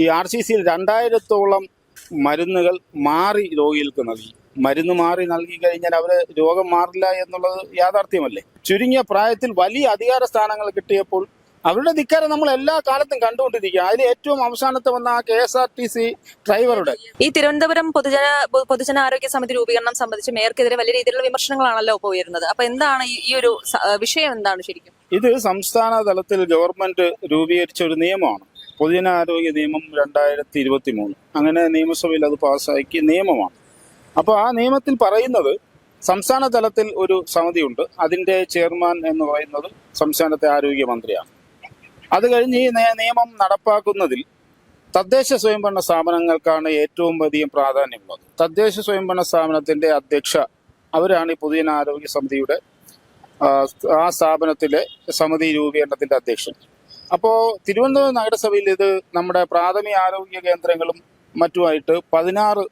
ഈ R C സിയിൽ രണ്ടായിരത്തോളം മരുന്നുകൾ മാറി രോഗികൾക്ക് നൽകി. മരുന്ന് മാറി നൽകി കഴിഞ്ഞാൽ അവർ രോഗം മാറില്ല എന്നുള്ളത് യാഥാർത്ഥ്യമല്ലേ? ചുരുങ്ങിയ പ്രായത്തിൽ വലിയ അധികാര സ്ഥാനങ്ങൾ കിട്ടിയപ്പോൾ അവരുടെ ധിക്കാരം നമ്മൾ എല്ലാ കാലത്തും കണ്ടുകൊണ്ടിരിക്കുക അതിൽ ഏറ്റവും അവസാനത്തെ വന്ന ആ K S R T C ഡ്രൈവറുടെ ഈ തിരുവനന്തപുരം പൊതുജന പൊതുജന ആരോഗ്യ സമിതി രൂപീകരണം സംബന്ധിച്ച് മേയർക്കെതിരെ വലിയ രീതിയിലുള്ള വിമർശനങ്ങളാണല്ലോ ഇപ്പോൾ ഉയരുന്നത്. അപ്പൊ എന്താണ് ഈ ഒരു വിഷയം എന്താണ് ശരിക്കും? ഇത് സംസ്ഥാന തലത്തിൽ ഗവൺമെന്റ് രൂപീകരിച്ച ഒരു നിയമമാണ്. പൊതുജനാരോഗ്യ നിയമം രണ്ടായിരത്തി ഇരുപത്തി മൂന്ന് അങ്ങനെ നിയമസഭയിൽ അത് പാസ്സാക്കിയ നിയമമാണ്. അപ്പോൾ ആ നിയമത്തിൽ പറയുന്നത് സംസ്ഥാന തലത്തിൽ ഒരു സമിതിയുണ്ട്. അതിന്റെ ചെയർമാൻ എന്ന് പറയുന്നത് സംസ്ഥാനത്തെ ആരോഗ്യമന്ത്രിയാണ്. അത് കഴിഞ്ഞ് ഈ നിയമം നടപ്പാക്കുന്നതിൽ തദ്ദേശ സ്വയംഭരണ സ്ഥാപനങ്ങൾക്കാണ് ഏറ്റവും അധികം പ്രാധാന്യമുള്ളത്. തദ്ദേശ സ്വയംഭരണ സ്ഥാപനത്തിന്റെ അധ്യക്ഷ അവരാണ് ഈ പൊതുജനാരോഗ്യ സമിതിയുടെ ആ, സ്ഥാപനത്തിലെ സമിതി രൂപീകരണത്തിന്റെ അധ്യക്ഷൻ. അപ്പോൾ തിരുവനന്തപുരം നഗരസഭയിൽ ഇത് നമ്മുടെ പ്രാഥമിക ആരോഗ്യ കേന്ദ്രങ്ങളും മറ്റുമായിട്ട് പതിനാറ്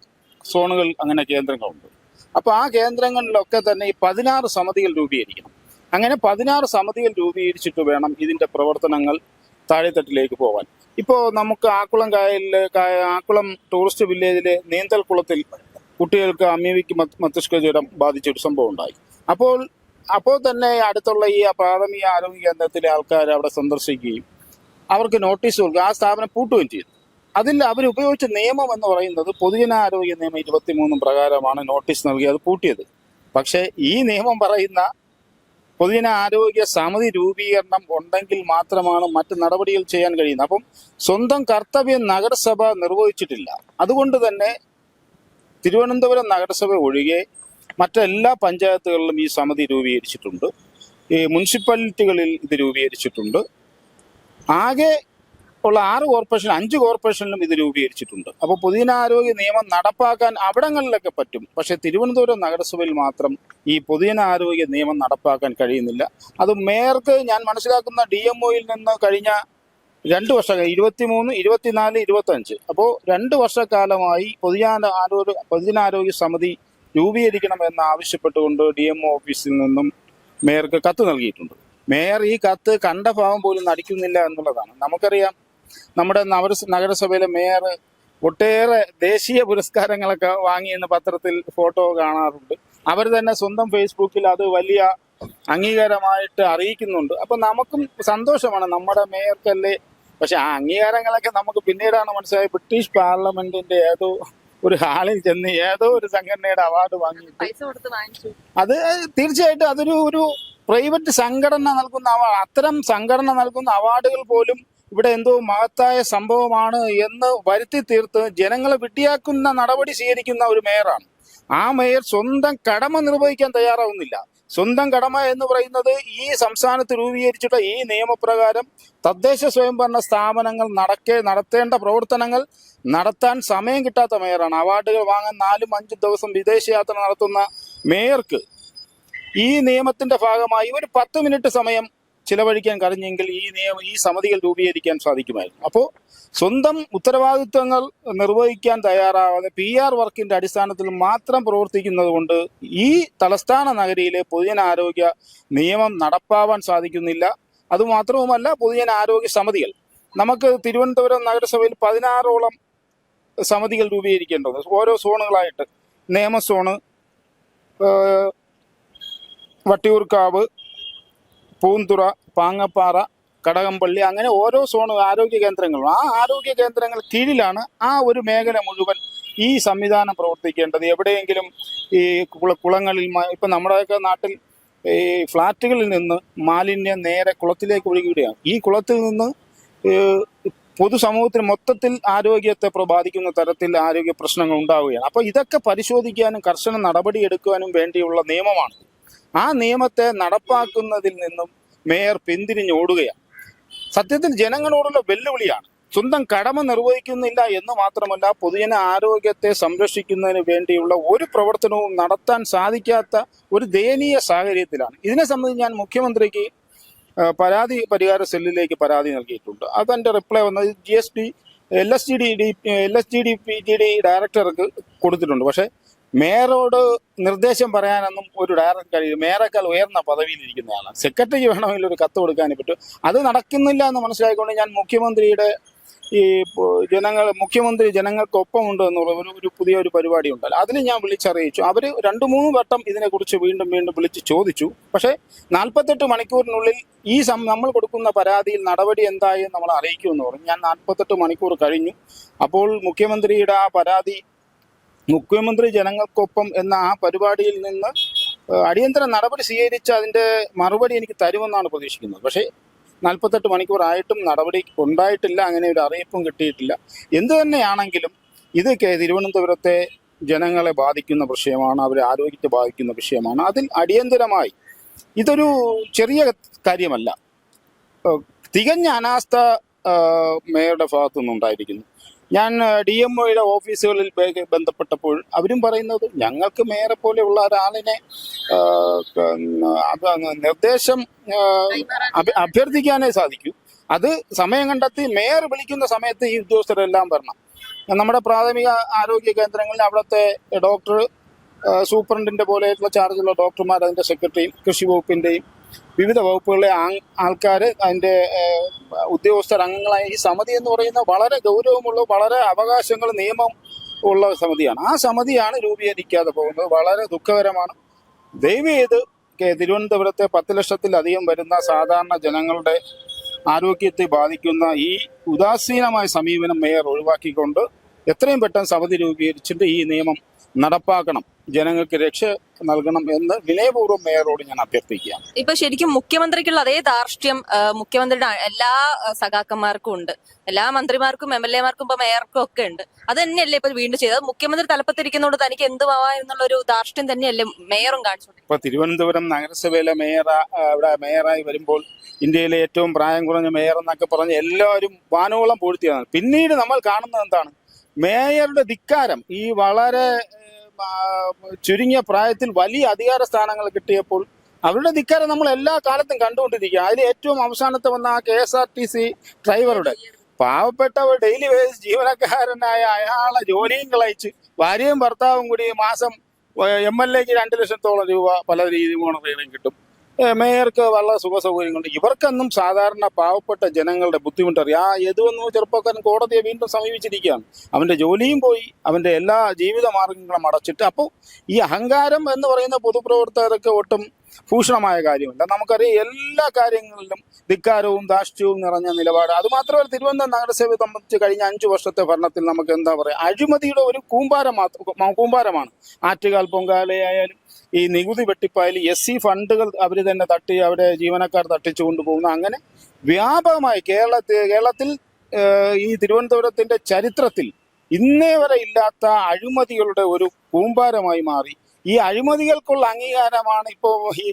സോണുകൾ അങ്ങനെ കേന്ദ്രങ്ങളുണ്ട്. അപ്പോൾ ആ കേന്ദ്രങ്ങളിലൊക്കെ തന്നെ ഈ പതിനാറ് സമിതികൾ രൂപീകരിക്കണം. അങ്ങനെ പതിനാറ് സമിതികൾ രൂപീകരിച്ചിട്ട് വേണം ഇതിന്റെ പ്രവർത്തനങ്ങൾ താഴെത്തട്ടിലേക്ക് പോകാൻ ഇപ്പോ നമുക്ക് ആക്കുളം കായലിലെ കായ- ആക്കുളം ടൂറിസ്റ്റ് വില്ലേജിലെ നീന്തൽക്കുളത്തിൽ കുട്ടികൾക്ക് അമീവിക്ക് മസ്തിഷ്ക ജ്വരം ബാധിച്ച ഒരു സംഭവം ഉണ്ടായി. അപ്പോൾ അപ്പോൾ തന്നെ അടുത്തുള്ള ഈ പ്രാഥമിക ആരോഗ്യ കേന്ദ്രത്തിലെ ആൾക്കാർ അവിടെ സന്ദർശിക്കുകയും അവർക്ക് നോട്ടീസ് കൊടുക്കുക. ആ സ്ഥാപനം പൂട്ടുകയും ചെയ്തു. അതിൽ അവർ ഉപയോഗിച്ച നിയമം എന്ന് പറയുന്നത് പൊതുജനാരോഗ്യ നിയമം ഇരുപത്തിമൂന്നും പ്രകാരമാണ് നോട്ടീസ് നൽകി അത് പൂട്ടിയത്. പക്ഷേ ഈ നിയമം പറയുന്ന പൊതുജന ആരോഗ്യ സമിതി രൂപീകരണം ഉണ്ടെങ്കിൽ മാത്രമാണ് മറ്റ് നടപടികൾ ചെയ്യാൻ കഴിയുന്നത്. അപ്പം സ്വന്തം കർത്തവ്യം നഗരസഭ നിർവഹിച്ചിട്ടില്ല. അതുകൊണ്ട് തന്നെ തിരുവനന്തപുരം നഗരസഭ ഒഴികെ മറ്റെല്ലാ പഞ്ചായത്തുകളിലും ഈ സമിതി രൂപീകരിച്ചിട്ടുണ്ട്. ഈ മുനിസിപ്പാലിറ്റികളിൽ ഇത് രൂപീകരിച്ചിട്ടുണ്ട്. ആകെ ഉള്ള ആറ് കോർപ്പറേഷൻ അഞ്ച് കോർപ്പറേഷനിലും ഇത് രൂപീകരിച്ചിട്ടുണ്ട്. അപ്പോൾ പൊതുജനാരോഗ്യ നിയമം നടപ്പാക്കാൻ അവിടങ്ങളിലൊക്കെ പറ്റും. പക്ഷേ തിരുവനന്തപുരം നഗരസഭയിൽ മാത്രം ഈ പൊതുജനാരോഗ്യ നിയമം നടപ്പാക്കാൻ കഴിയുന്നില്ല. അത് മേയർക്ക് ഞാൻ മനസ്സിലാക്കുന്ന ഡി എം ഒയിൽ നിന്ന് കഴിഞ്ഞ രണ്ട് വർഷം ഇരുപത്തിമൂന്ന് ഇരുപത്തിനാല് ഇരുപത്തഞ്ച്. അപ്പോൾ രണ്ട് വർഷക്കാലമായി പൊതുജന ആരോഗ്യ പൊതുജനാരോഗ്യ സമിതി രൂപീകരിക്കണമെന്ന് ആവശ്യപ്പെട്ടുകൊണ്ട് ഡി എം ഓഫീസിൽ നിന്നും മേയർക്ക് കത്ത് നൽകിയിട്ടുണ്ട്. മേയർ ഈ കത്ത് കണ്ട ഭാവം പോലും നടിക്കുന്നില്ല എന്നുള്ളതാണ്. നമുക്കറിയാം നമ്മുടെ നവര- നഗരസഭയിലെ മേയർ ഒട്ടേറെ ദേശീയ പുരസ്കാരങ്ങളൊക്കെ വാങ്ങിയെന്ന് പത്രത്തിൽ ഫോട്ടോ കാണാറുണ്ട്. അവർ തന്നെ സ്വന്തം ഫേസ്ബുക്കിൽ അത് വലിയ അംഗീകാരമായിട്ട് അറിയിക്കുന്നുണ്ട്. അപ്പൊ നമുക്കും സന്തോഷമാണ്. നമ്മുടെ മേയർക്കല്ലേ? പക്ഷെ ആ അംഗീകാരങ്ങളൊക്കെ നമുക്ക് പിന്നീടാണ് മനസ്സിലായത്. ബ്രിട്ടീഷ് പാർലമെന്റിന്റെ ഏതോ ഒരു ഹാളിൽ ചെന്ന് ഏതോ ഒരു സംഘടനയുടെ അവാർഡ് വാങ്ങിയിട്ട് വാങ്ങിച്ചു. അത് തീർച്ചയായിട്ടും അതൊരു ഒരു പ്രൈവറ്റ് സംഘടന നൽകുന്ന അവാർഡ് അത്തരം സംഘടന നൽകുന്ന അവാർഡുകൾ പോലും ഇവിടെ എന്തോ മഹത്തായ സംഭവമാണ് എന്ന് വരുത്തി തീർത്ത് ജനങ്ങളെ വിട്ടിയാക്കുന്ന നടപടി സ്വീകരിക്കുന്ന ഒരു മേയറാണ് ആ മേയർ സ്വന്തം കടമ നിർവഹിക്കാൻ തയ്യാറാവുന്നില്ല. സ്വന്തം കടമ എന്ന് പറയുന്നത് ഈ സംസ്ഥാനത്ത് രൂപീകരിച്ചിട്ടുള്ള ഈ നിയമപ്രകാരം തദ്ദേശ സ്വയംഭരണ സ്ഥാപനങ്ങൾ നടക്കേ നടത്തേണ്ട പ്രവർത്തനങ്ങൾ നടത്താൻ സമയം കിട്ടാത്ത മേയറാണ്. അവാർഡുകൾ വാങ്ങാൻ നാലും അഞ്ചും ദിവസം വിദേശയാത്ര നടത്തുന്ന മേയർക്ക് ഈ നിയമത്തിന്റെ ഭാഗമായി ഒരു പത്ത് മിനിറ്റ് സമയം ചിലവഴിക്കാൻ കഴിഞ്ഞെങ്കിൽ ഈ നിയമം ഈ സമിതികൾ രൂപീകരിക്കാൻ സാധിക്കുമായിരുന്നു. അപ്പോൾ സ്വന്തം ഉത്തരവാദിത്വങ്ങൾ നിർവഹിക്കാൻ തയ്യാറാവാതെ പി ആർ വർക്കിന്റെ അടിസ്ഥാനത്തിൽ മാത്രം പ്രവർത്തിക്കുന്നത് കൊണ്ട് ഈ തലസ്ഥാന നഗരിയിലെ പൊതുജനാരോഗ്യ നിയമം നടപ്പാവാൻ സാധിക്കുന്നില്ല. അതുമാത്രവുമല്ല പൊതുജനാരോഗ്യ സമിതികൾ. നമുക്ക് തിരുവനന്തപുരം നഗരസഭയിൽ പതിനാറോളം സമിതികൾ രൂപീകരിക്കേണ്ടത് ഓരോ സോണുകളായിട്ട്. നിയമ സോണ് ഏഹ്, വട്ടിയൂർക്കാവ് പൂന്തുറ പാങ്ങപ്പാറ കടകംപള്ളി അങ്ങനെ ഓരോ സോണും ആരോഗ്യ കേന്ദ്രങ്ങളും. ആ ആരോഗ്യ കേന്ദ്രങ്ങൾ കീഴിലാണ് ആ ഒരു മേഖല മുഴുവൻ ഈ സംവിധാനം പ്രവർത്തിക്കേണ്ടത്. എവിടെയെങ്കിലും ഈ കുള കുളങ്ങളിൽ ഇപ്പം നമ്മുടെയൊക്കെ നാട്ടിൽ ഈ ഫ്ലാറ്റുകളിൽ നിന്ന് മാലിന്യം നേരെ കുളത്തിലേക്ക് ഒഴുകിവിടുകയാണ്. ഈ കുളത്തിൽ നിന്ന് പൊതുസമൂഹത്തിന് മൊത്തത്തിൽ ആരോഗ്യത്തെ പ്രബാധിക്കുന്ന തരത്തിൽ ആരോഗ്യ പ്രശ്നങ്ങൾ ഉണ്ടാവുകയാണ്. അപ്പോൾ ഇതൊക്കെ പരിശോധിക്കാനും കർശന നടപടിയെടുക്കുവാനും വേണ്ടിയുള്ള നിയമമാണ്. ആ നിയമത്തെ നടപ്പാക്കുന്നതിൽ നിന്നും മേയർ പിന്തിരിഞ്ഞോടുകയാണ്. സത്യത്തിൽ ജനങ്ങളോടുള്ള വെല്ലുവിളിയാണ്. സ്വന്തം കടമ നിർവഹിക്കുന്നില്ല എന്ന് മാത്രമല്ല പൊതുജന ആരോഗ്യത്തെ സംരക്ഷിക്കുന്നതിന് വേണ്ടിയുള്ള ഒരു പ്രവർത്തനവും നടത്താൻ സാധിക്കാത്ത ഒരു ദയനീയ സാഹചര്യത്തിലാണ്. ഇതിനെ സംബന്ധിച്ച് ഞാൻ മുഖ്യമന്ത്രിക്ക് പരാതി പരിഹാര സെല്ലിലേക്ക് പരാതി നൽകിയിട്ടുണ്ട്. അതെന്റെ റിപ്ലൈ വന്നത് G S T L S G D D L S G D P G D ഡയറക്ടർക്ക് കൊടുത്തിട്ടുണ്ട്. പക്ഷെ മേയറോട് നിർദ്ദേശം പറയാനൊന്നും ഒരു ഡയറക്ടർ കഴിയും മേയറേക്കാൾ ഉയർന്ന പദവിയിലിരിക്കുന്നതാണ് സെക്രട്ടറിക്ക് വേണമെങ്കിൽ ഒരു കത്ത് കൊടുക്കാനേ പറ്റും. അത് നടക്കുന്നില്ല എന്ന് മനസ്സിലാക്കിക്കൊണ്ട് ഞാൻ മുഖ്യമന്ത്രിയുടെ ഈ ജനങ്ങൾ മുഖ്യമന്ത്രി ജനങ്ങൾക്കൊപ്പമുണ്ട് എന്നുള്ള ഒരു ഒരു പുതിയ ഒരു പരിപാടി ഉണ്ടല്ലോ അതിൽ ഞാൻ വിളിച്ചറിയിച്ചു. അവർ രണ്ട് മൂന്ന് വട്ടം ഇതിനെക്കുറിച്ച് വീണ്ടും വീണ്ടും വിളിച്ച് ചോദിച്ചു. പക്ഷേ നാൽപ്പത്തെട്ട് മണിക്കൂറിനുള്ളിൽ ഈ നമ്മൾ കൊടുക്കുന്ന പരാതിയിൽ നടപടി എന്തായി നമ്മൾ അറിയിക്കുമെന്ന് പറഞ്ഞു. ഞാൻ നാൽപ്പത്തെട്ട് മണിക്കൂർ കഴിഞ്ഞു. അപ്പോൾ മുഖ്യമന്ത്രിയുടെ ആ പരാതി മുഖ്യമന്ത്രി ജനങ്ങൾക്കൊപ്പം എന്ന ആ പരിപാടിയിൽ നിന്ന് അടിയന്തര നടപടി സ്വീകരിച്ച് അതിന്റെ മറുപടി എനിക്ക് തരുമെന്നാണ് പ്രതീക്ഷിക്കുന്നത്. പക്ഷേ നാൽപ്പത്തെട്ട് മണിക്കൂറായിട്ടും നടപടി ഉണ്ടായിട്ടില്ല അങ്ങനെ ഒരു അറിയിപ്പും കിട്ടിയിട്ടില്ല. എന്തു തന്നെയാണെങ്കിലും ഇത് തിരുവനന്തപുരത്തെ ജനങ്ങളെ ബാധിക്കുന്ന വിഷയമാണ് അവരെ ആരോഗ്യത്തെ ബാധിക്കുന്ന വിഷയമാണ്. അതിൽ അടിയന്തരമായി ഇതൊരു ചെറിയ കാര്യമല്ല. തികഞ്ഞ അനാസ്ഥ മേയറുടെ ഭാഗത്തു നിന്നുണ്ടായിരിക്കുന്നു ഞാൻ ഡി എം ഒയുടെ ഓഫീസുകളിൽ ബന്ധപ്പെട്ടപ്പോൾ അവരും പറയുന്നത് ഞങ്ങൾക്ക് മേയറെ പോലെയുള്ള ഒരാളിനെ നിർദ്ദേശം അഭ്യർത്ഥിക്കാനേ സാധിക്കൂ. അത് സമയം കണ്ടെത്തി മേയർ വിളിക്കുന്ന സമയത്ത് ഈ ഉദ്യോഗസ്ഥരെല്ലാം വരണം. നമ്മുടെ പ്രാഥമിക ആരോഗ്യ കേന്ദ്രങ്ങളിൽ അവിടുത്തെ ഡോക്ടർ സൂപ്രണ്ടിന്റെ പോലെയുള്ള ചാർജുള്ള ഡോക്ടർമാർ അതിന്റെ സെക്രട്ടറിയും കൃഷി വകുപ്പിന്റെയും വിവിധ വകുപ്പുകളിലെ ആൾക്കാർ അതിന്റെ ഉദ്യോഗസ്ഥർ അംഗങ്ങളായ ഈ സമിതി എന്ന് പറയുന്ന വളരെ ഗൗരവമുള്ള വളരെ അവകാശങ്ങൾ നിയമം ഉള്ള സമിതിയാണ്. ആ സമിതിയാണ് രൂപീകരിക്കാതെ പോകുന്നത്. വളരെ ദുഃഖകരമാണ്. ദയവ് ചെയ്ത് തിരുവനന്തപുരത്തെ പത്ത് ലക്ഷത്തിലധികം വരുന്ന സാധാരണ ജനങ്ങളുടെ ആരോഗ്യത്തെ ബാധിക്കുന്ന ഈ ഉദാസീനമായ സമീപനം മേയർ ഒഴിവാക്കിക്കൊണ്ട് എത്രയും പെട്ടെന്ന് സമിതി രൂപീകരിച്ചിട്ട് ഈ നിയമം നടപ്പാക്കണം. ജനങ്ങൾക്ക് രക്ഷ നൽകണം എന്ന് വിനയപൂർവം മേയറോട് ഞാൻ അഭ്യർത്ഥിക്കുകയാണ്. ഇപ്പൊ ശരിക്കും മുഖ്യമന്ത്രിക്കുള്ള അതേ ധാർഷ്ട്യം മുഖ്യമന്ത്രിയുടെ എല്ലാ സഖാക്കന്മാർക്കും ഉണ്ട്. എല്ലാ മന്ത്രിമാർക്കും എം എൽ എമാർക്കും ഇപ്പൊ മേയർക്കും ഒക്കെ ഉണ്ട്. അത് തന്നെയല്ലേ ഇപ്പൊ വീണ്ടും ചെയ്തത്? മുഖ്യമന്ത്രി തലപ്പത്തിരിക്കുന്നതുകൊണ്ട് തനിക്ക് എന്തുമാവാ എന്നുള്ള ഒരു ധാർഷ്ട്യം തന്നെയല്ലേ മേയറും കാണിച്ചു ഇപ്പൊ തിരുവനന്തപുരം നഗരസഭയിലെ മേയർ ഇവിടെ മേയറായി വരുമ്പോൾ ഇന്ത്യയിലെ ഏറ്റവും പ്രായം കുറഞ്ഞ മേയർ എന്നൊക്കെ പറഞ്ഞ് എല്ലാവരും വാനോളം പൂഴ്ത്തിയാണ് പിന്നീട് നമ്മൾ കാണുന്നത് എന്താണ്? മേയറുടെ ധിക്കാരം ഈ വളരെ ചുരുങ്ങിയ പ്രായത്തിൽ വലിയ അധികാര സ്ഥാനങ്ങൾ കിട്ടിയപ്പോൾ അവരുടെ ധിക്കാരം നമ്മൾ എല്ലാ കാലത്തും കണ്ടുകൊണ്ടിരിക്കുക അതിൽ ഏറ്റവും അവസാനത്തെ വന്ന ആ K S R T C ഡ്രൈവറുടെ പാവപ്പെട്ട ഡെയിലി വേജ് ജീവനക്കാരനായ അയാളെ ജോലിയും കളയിച്ച് ഭാര്യയും ഭർത്താവും കൂടി മാസം എം എൽ എക്ക് രണ്ട് ലക്ഷത്തോളം രൂപ പല രീതി മോണറേലും കിട്ടും. മേയർക്ക് വളരെ സുഖ സൗകര്യങ്ങളുണ്ട് ഇവർക്കൊന്നും സാധാരണ പാവപ്പെട്ട ജനങ്ങളുടെ ബുദ്ധിമുട്ടറിയാം. ആ യദുവെന്നു ചെറുപ്പക്കാരൻ കോടതിയെ വീണ്ടും സമീപിച്ചിരിക്കുകയാണ്. അവന്റെ ജോലിയും പോയി അവന്റെ എല്ലാ ജീവിത മാർഗങ്ങളും അടച്ചിട്ട്. അപ്പോൾ ഈ അഹങ്കാരം എന്ന് പറയുന്ന പൊതുപ്രവർത്തകർക്ക് ഒട്ടും ഭൂഷണമായ കാര്യമല്ല. നമുക്കറിയാം എല്ലാ കാര്യങ്ങളിലും ധിക്കാരവും ധാർഷ്ട്യവും നിറഞ്ഞ നിലപാട്. അതുമാത്രമല്ല തിരുവനന്തപുരം നഗരസഭയെ സംബന്ധിച്ച് കഴിഞ്ഞ അഞ്ചു വർഷത്തെ ഭരണത്തിൽ നമുക്ക് എന്താ പറയുക അഴിമതിയുടെ ഒരു കൂമ്പാരം മാത്രം കൂമ്പാരമാണ്. ആറ്റുകാൽ പൊങ്കാലയായാലും ഈ നികുതി വെട്ടിപ്പായാലും എസ് സി ഫണ്ടുകൾ അവർ തന്നെ തട്ടി അവരെ ജീവനക്കാർ തട്ടിച്ചു കൊണ്ടുപോകുന്നു അങ്ങനെ വ്യാപകമായി കേരളത്തിൽ കേരളത്തിൽ ഈ തിരുവനന്തപുരത്തിന്റെ ചരിത്രത്തിൽ ഇന്നേ വരെ ഇല്ലാത്ത അഴിമതികളുടെ ഒരു കൂമ്പാരമായി മാറി. ഈ അഴിമതികൾക്കുള്ള അംഗീകാരമാണ് ഇപ്പോൾ ഈ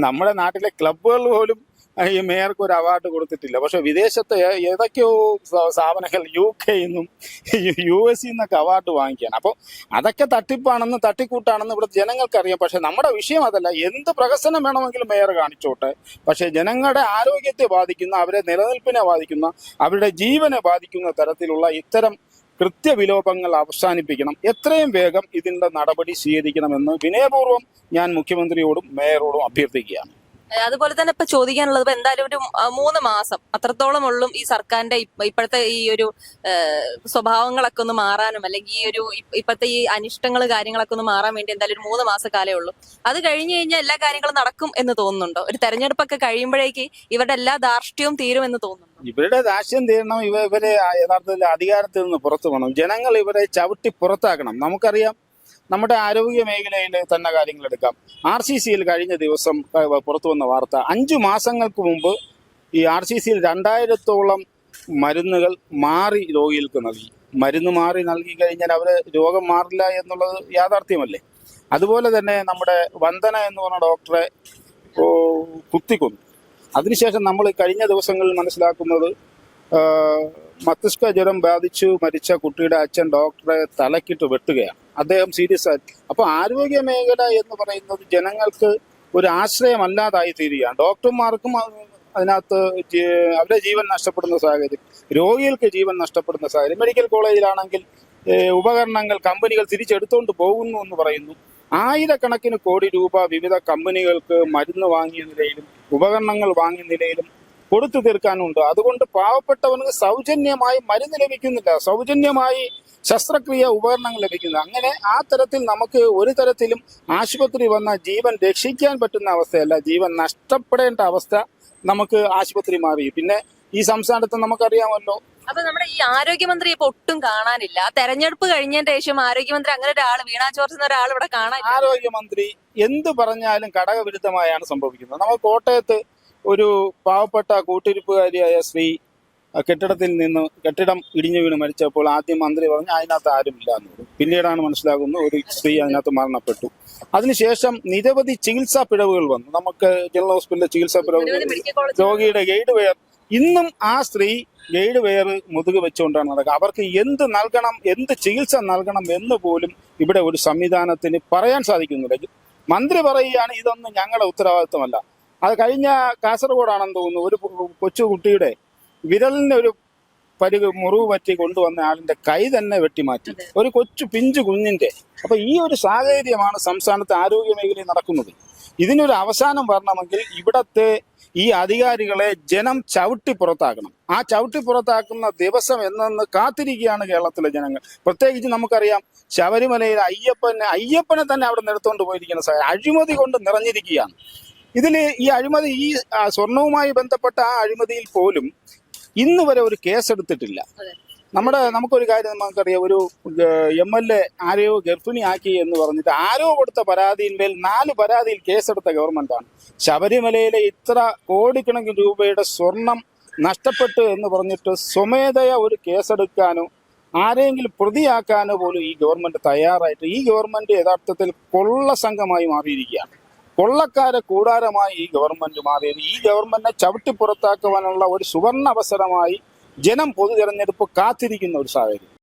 നമ്മുടെ നാട്ടിലെ ക്ലബ്ബുകൾ പോലും ഈ മേയർക്ക് ഒരു അവാർഡ് കൊടുത്തിട്ടില്ല. പക്ഷെ വിദേശത്തെ ഏതൊക്കെയോ സ്ഥാപനങ്ങൾ യു കെയിൽ നിന്നും യു എസ് നിന്നൊക്കെ അവാർഡ് വാങ്ങിക്കുകയാണ്. അപ്പോൾ അതൊക്കെ തട്ടിപ്പാണെന്ന് തട്ടിക്കൂട്ടാണെന്ന് ഇവിടെ ജനങ്ങൾക്കറിയാം. പക്ഷെ നമ്മുടെ വിഷയം അതല്ല. എന്ത് പ്രഹസനം വേണമെങ്കിലും മേയർ കാണിച്ചോട്ടെ. പക്ഷേ ജനങ്ങളുടെ ആരോഗ്യത്തെ ബാധിക്കുന്ന അവരെ നിലനിൽപ്പിനെ ബാധിക്കുന്ന അവരുടെ ജീവനെ ബാധിക്കുന്ന തരത്തിലുള്ള ഇത്തരം കൃത്യവിലോപങ്ങൾ അവസാനിപ്പിക്കണം. എത്രയും വേഗം ഇതിന്റെ നടപടി സ്വീകരിക്കണമെന്ന് വിനയപൂർവം ഞാൻ മുഖ്യമന്ത്രിയോടും മേയറോടും അഭ്യർത്ഥിക്കുകയാണ്. അതുപോലെ തന്നെ ഇപ്പൊ ചോദിക്കാനുള്ളത് ഇപ്പൊ എന്തായാലും ഒരു മൂന്ന് മാസം അത്രത്തോളം ഉള്ളും ഈ സർക്കാരിന്റെ ഇപ്പോഴത്തെ ഈ ഒരു സ്വഭാവങ്ങളൊക്കെ ഒന്ന് മാറാനും അല്ലെങ്കിൽ ഈ ഒരു ഇപ്പോഴത്തെ ഈ അനിഷ്ടങ്ങൾ കാര്യങ്ങളൊക്കെ ഒന്ന് മാറാൻ വേണ്ടി എന്തായാലും ഒരു മൂന്ന് മാസം കാലേ ഉള്ളൂ. അത് കഴിഞ്ഞു കഴിഞ്ഞാൽ എല്ലാ കാര്യങ്ങളും നടക്കും എന്ന് തോന്നുന്നുണ്ടോ? ഒരു തെരഞ്ഞെടുപ്പൊക്കെ കഴിയുമ്പോഴേക്ക് ഇവരുടെ എല്ലാ ധാർഷ്ട്യവും തീരും എന്ന് തോന്നുന്നു ഇവരുടെ രാഷ്ട്രീയം തീരണം ഇവ ഇവരെ യഥാർത്ഥത്തിൽ അധികാരത്തിൽ നിന്ന് പുറത്തു പോകണം. ജനങ്ങൾ ഇവരെ ചവിട്ടി പുറത്താക്കണം. നമുക്കറിയാം നമ്മുടെ ആരോഗ്യ മേഖലയിൽ തന്നെ കാര്യങ്ങൾ എടുക്കാം. ആർ സി സിയിൽ കഴിഞ്ഞ ദിവസം പുറത്തു വന്ന വാർത്ത അഞ്ചു മാസങ്ങൾക്ക് മുമ്പ് ഈ ആർ സി സിയിൽ രണ്ടായിരത്തോളം മരുന്നുകൾ മാറി രോഗികൾക്ക് നൽകി. മരുന്ന് മാറി നൽകി കഴിഞ്ഞാൽ അവർ രോഗം മാറില്ല എന്നുള്ളത് യാഥാർത്ഥ്യമല്ലേ? അതുപോലെ തന്നെ നമ്മുടെ വന്ദന എന്ന് പറഞ്ഞ ഡോക്ടറെ കുത്തിക്കൊന്നു. അതിനുശേഷം നമ്മൾ കഴിഞ്ഞ ദിവസങ്ങളിൽ മനസ്സിലാക്കുന്നത് മസ്തിഷ്ക ജ്വരം ബാധിച്ചു മരിച്ച കുട്ടിയുടെ അച്ഛൻ ഡോക്ടറെ തലക്കിട്ട് വെട്ടുകയാണ്. അദ്ദേഹം സീരിയസ് ആയി. അപ്പൊ ആരോഗ്യ മേഖല എന്ന് പറയുന്നത് ജനങ്ങൾക്ക് ഒരു ആശ്രയമല്ലാതായി തീരുകയാണ്. ഡോക്ടർമാർക്കും അത് അതിനകത്ത് അവരുടെ ജീവൻ നഷ്ടപ്പെടുന്ന സാഹചര്യം രോഗികൾക്ക് ജീവൻ നഷ്ടപ്പെടുന്ന സാഹചര്യം മെഡിക്കൽ കോളേജിലാണെങ്കിൽ ഉപകരണങ്ങൾ കമ്പനികൾ തിരിച്ചെടുത്തുകൊണ്ട് പോകുന്നു എന്ന് പറയുന്നു. ആയിരക്കണക്കിന് കോടി രൂപ വിവിധ കമ്പനികൾക്ക് മരുന്ന് വാങ്ങിയ നിലയിലും ഉപകരണങ്ങൾ വാങ്ങിയ നിലയിലും കൊടുത്തു തീർക്കാനുണ്ട്. അതുകൊണ്ട് പാവപ്പെട്ടവർക്ക് സൗജന്യമായി മരുന്ന് ലഭിക്കുന്നില്ല. സൗജന്യമായി ശസ്ത്രക്രിയ ഉപകരണങ്ങൾ ലഭിക്കുന്നത്. അങ്ങനെ ആ തരത്തിൽ നമുക്ക് ഒരു തരത്തിലും ആശുപത്രി വന്ന ജീവൻ രക്ഷിക്കാൻ പറ്റുന്ന അവസ്ഥയല്ല. ജീവൻ നഷ്ടപ്പെടേണ്ട അവസ്ഥ നമുക്ക് ആശുപത്രി മാറി. പിന്നെ ഈ സംസ്ഥാനത്ത് നമുക്കറിയാമല്ലോ. അപ്പൊ നമ്മുടെ ഈ ആരോഗ്യമന്ത്രി ഇപ്പൊ ഒട്ടും കാണാനില്ല. തെരഞ്ഞെടുപ്പ് കഴിഞ്ഞതിന് ശേഷം ആരോഗ്യമന്ത്രി അങ്ങനെ ഒരാൾ വീണാ ജോർജ് എന്ന ഒരാൾ ഇവിടെ കാണാൻ ആരോഗ്യമന്ത്രി എന്ത് പറഞ്ഞാലും ഘടകവിരുദ്ധമായാണ് സംഭവിക്കുന്നത്. നമ്മൾ കോട്ടയത്ത് ഒരു പാവപ്പെട്ട കൂട്ടിരിപ്പുകാരിയായ സ്ത്രീ ആ കെട്ടിടത്തിൽ നിന്ന് കെട്ടിടം ഇടിഞ്ഞു വീണ് മരിച്ചപ്പോൾ ആദ്യം മന്ത്രി പറഞ്ഞു അതിനകത്ത് ആരുമില്ല എന്ന്. പിന്നീടാണ് മനസ്സിലാകുന്നത് ഒരു സ്ത്രീ അതിനകത്ത് മരണപ്പെട്ടു. അതിനുശേഷം നിരവധി ചികിത്സാ പിഴവുകൾ വന്നു. നമുക്ക് ജനറൽ ഹോസ്പിറ്റലിലെ ചികിത്സാ പിഴവുകൾ രോഗിയുടെ ഗൈഡ് വെയർ. ഇന്നും ആ സ്ത്രീ ഗൈഡ് വെയർ മുതുക് വെച്ചുകൊണ്ടാണ് നടക്കുക. അവർക്ക് എന്ത് നൽകണം എന്ത് ചികിത്സ നൽകണം എന്ന് പോലും ഇവിടെ ഒരു സംവിധാനത്തിന് പറയാൻ സാധിക്കുന്നില്ല. മന്ത്രി പറയുകയാണ് ഇതൊന്നും ഞങ്ങളുടെ ഉത്തരവാദിത്വമല്ല. അത് കഴിഞ്ഞ കാസർഗോഡാണെന്ന് തോന്നുന്നു ഒരു കൊച്ചു കുട്ടിയുടെ വിരലിന് ഒരു പരുക മുറിവ് പറ്റി കൊണ്ടുവന്ന ആളിന്റെ കൈ തന്നെ വെട്ടിമാറ്റി. ഒരു കൊച്ചു പിഞ്ചു കുഞ്ഞിന്റെ. അപ്പൊ ഈ ഒരു സാഹചര്യമാണ് സംസ്ഥാനത്തെ ആരോഗ്യ മേഖലയിൽ നടക്കുന്നത്. ഇതിനൊരു അവസാനം വരണമെങ്കിൽ ഇവിടത്തെ ഈ അധികാരികളെ ജനം ചവിട്ടി പുറത്താക്കണം. ആ ചവിട്ടി പുറത്താക്കുന്ന ദിവസം എന്നെന്ന് കാത്തിരിക്കുകയാണ് കേരളത്തിലെ ജനങ്ങൾ. പ്രത്യേകിച്ച് നമുക്കറിയാം ശബരിമലയിൽ അയ്യപ്പനെ അയ്യപ്പനെ തന്നെ അവിടെ നിർത്തുകൊണ്ട് പോയിരിക്കുന്ന സാഹചര്യം അഴിമതി കൊണ്ട് നിറഞ്ഞിരിക്കുകയാണ്. ഇതിൽ ഈ അഴിമതി ഈ സ്വർണവുമായി ബന്ധപ്പെട്ട ആ അഴിമതിയിൽ പോലും ഇന്ന് വരെ ഒരു കേസ് എടുത്തിട്ടില്ല നമ്മുടെ നമുക്കൊരു കാര്യം നമുക്കറിയാം. ഒരു എം എൽ എ ആരെയോ ഗർഭിണിയാക്കി എന്ന് പറഞ്ഞിട്ട് ആരോ കൊടുത്ത പരാതിയിന്മേൽ നാല് പരാതിയിൽ കേസെടുത്ത ഗവൺമെന്റാണ്. ശബരിമലയിലെ ഇത്ര കോടിക്കണക്കിന് രൂപയുടെ സ്വർണം നഷ്ടപ്പെട്ടു എന്ന് പറഞ്ഞിട്ട് സ്വമേധയ ഒരു കേസെടുക്കാനോ ആരെങ്കിലും പ്രതിയാക്കാനോ പോലും ഈ ഗവൺമെന്റ് തയ്യാറായിട്ട് ഈ ഗവൺമെന്റ് യഥാർത്ഥത്തിൽ കൊള്ള സംഘമായി മാറിയിരിക്കുകയാണ്. കൊള്ളക്കാരെ കൂടാരമായി ഈ ഗവൺമെന്റ് മാറിയത്. ഈ ഗവൺമെന്റിനെ ചവിട്ടി പുറത്താക്കുവാനുള്ള ഒരു സുവർണ അവസരമായി ജനം പൊതു തെരഞ്ഞെടുപ്പ് കാത്തിരിക്കുന്ന ഒരു സാഹചര്യം.